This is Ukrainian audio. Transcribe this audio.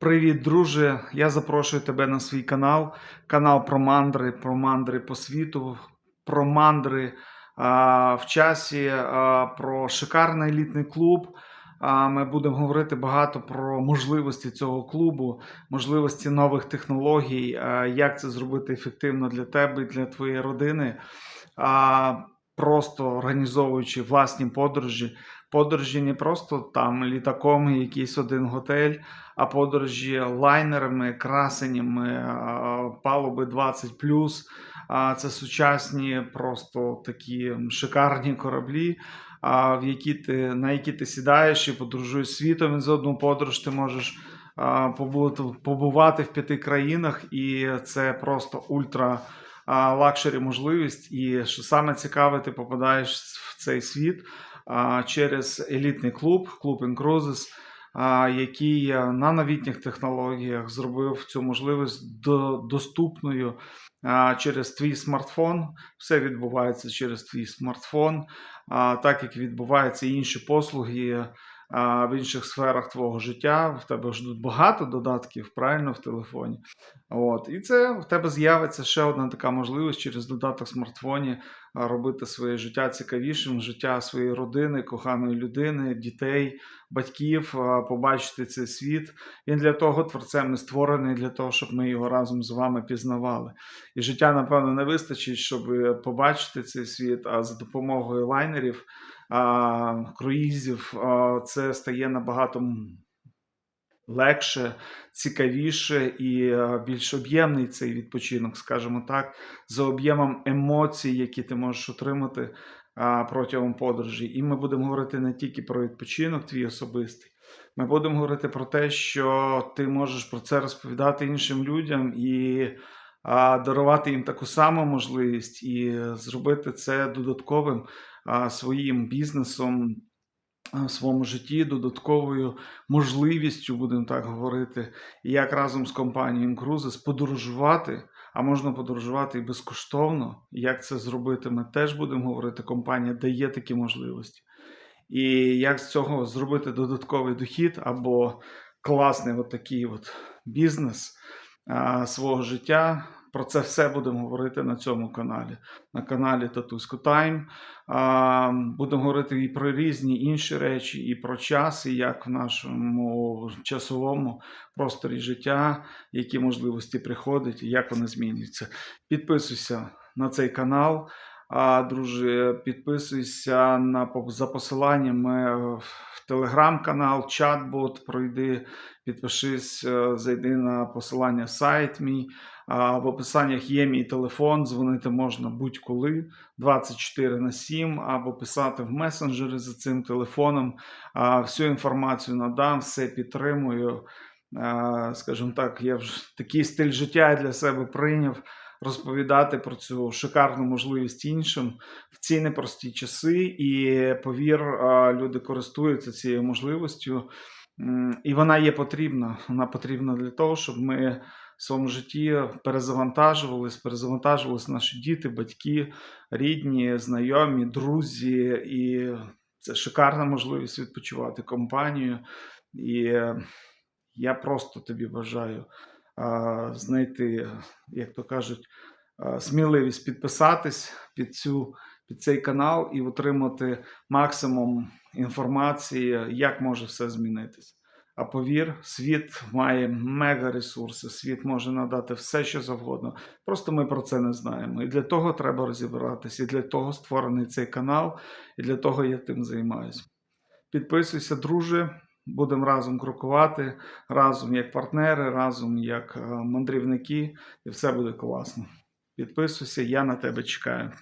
Привіт, друже! Я запрошую тебе на свій канал. Канал про мандри, про мандри по світу, про мандри а, в часі, а, про шикарний елітний клуб. А, ми будемо говорити багато про можливості цього клубу, можливості нових технологій, а, як це зробити ефективно для тебе і для твоєї родини. А, просто організовуючи власні подорожі. Подорожі не просто там літаком, якийсь один готель, а подорожі лайнерами, красенями, палуби 20 Це сучасні, просто такі шикарні кораблі, в які ти, на які ти сідаєш і подорожуєш світом. І за одну подорож ти можеш а, побути, побувати в п'яти країнах, і це просто ультра лакшері можливість. І що саме цікаве, ти попадаєш в цей світ через елітний клуб, клуб а, який на новітніх технологіях зробив цю можливість до, доступною через твій смартфон. Все відбувається через твій смартфон, так як відбуваються інші послуги. А, В інших сферах твого життя в тебе ждуть багато додатків правильно в телефоні. От. І це в тебе з'явиться ще одна така можливість через додаток в смартфоні робити своє життя цікавішим, життя своєї родини, коханої людини, дітей, батьків, побачити цей світ. Він для того творцем і створений, для того, щоб ми його разом з вами пізнавали. І життя, напевно, не вистачить, щоб побачити цей світ, а за допомогою лайнерів, круїзів, це стає набагато легше, цікавіше і е, більш об'ємний цей відпочинок, скажімо так, за об'ємом емоцій, які ти можеш отримати протягом подорожі. І ми будемо говорити не тільки про відпочинок, твій особистий. Ми будемо говорити про те, що ти можеш про це розповідати іншим людям і дарувати їм таку саму можливість, і зробити це додатковим своїм бізнесом в своєму житті, додатковою можливістю, будемо так говорити, як разом з компанією Cruises подорожувати, а можна подорожувати і безкоштовно. Як це зробити, ми теж будемо говорити. Компанія дає такі можливості. І як з цього зробити додатковий дохід або класний от такий от бізнес а, свого життя. Про це все будемо говорити на цьому каналі, на каналі Татусько Тайм. Будемо говорити і про різні інші речі, і про час, і як в нашому часовому просторі життя, які можливості приходять, і як вони змінюються. Підписуйся на цей канал. А, друже, підписуйся на за посиланнями в телеграм-канал, чат-бот, пройди, підпишись, е, зайди на посилання сайт мій. В описаннях є мій телефон, дзвонити можна будь-коли 24 на 7, або писати в месенджери за цим телефоном. Всю інформацію надам, все підтримую. Скажімо так, я вже такий стиль життя для себе прийняв розповідати про цю шикарну можливість іншим в ці непрості часи. І повір, люди користуються цією можливістю, і вона є потрібна. Вона потрібна для того, щоб ми в своєму житті перезавантажувались, перезавантажувались наші діти, батьки, рідні, знайомі, друзі. І це шикарна можливість відпочивати компанію. І я просто тобі бажаю знайти, як то кажуть, сміливість підписатись під цю. Під цей канал і отримати максимум інформації, як може все змінитися. А повір, світ має мега ресурси, світ може надати все, що завгодно. Просто ми про це не знаємо. І для того треба розібратися, і для того створений цей канал, і для того я тим займаюся. Підписуйся, друже. Будемо разом крокувати, разом як партнери, разом як е, мандрівники, і все буде класно. Підписуйся, я на тебе чекаю.